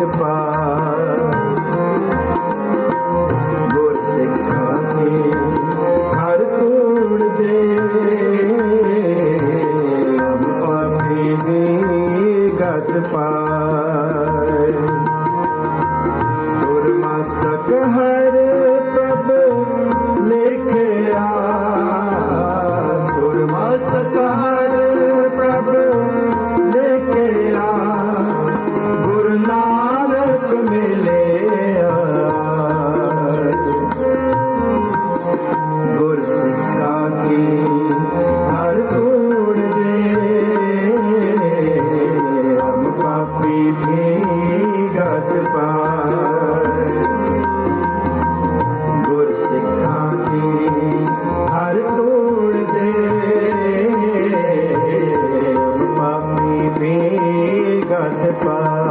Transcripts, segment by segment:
ਹੱਥ ਗੁਰ ਸਿੱਖਾਂ ਦੀ ਹਰ ਕੋੜ ਦੇ ਹਮ ਮਸਤਕ ਹਰੇ जगत पा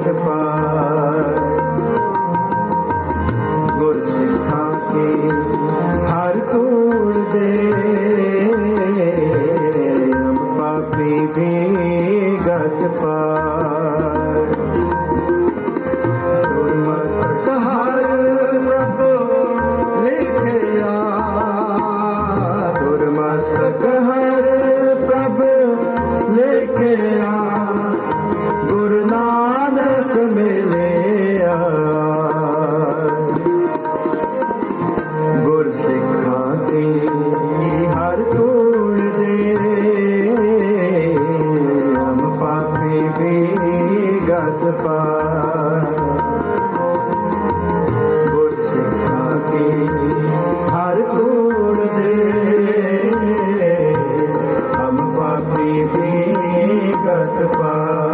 ਗਤ ਪਾਏ ਗੁਰ ਸਿੱਖਾਂ ਕੇ ਗਤ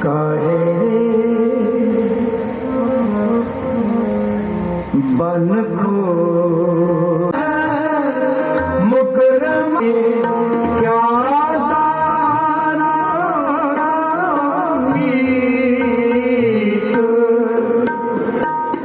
ਕਾਹੇ ਬਨ ਖੋ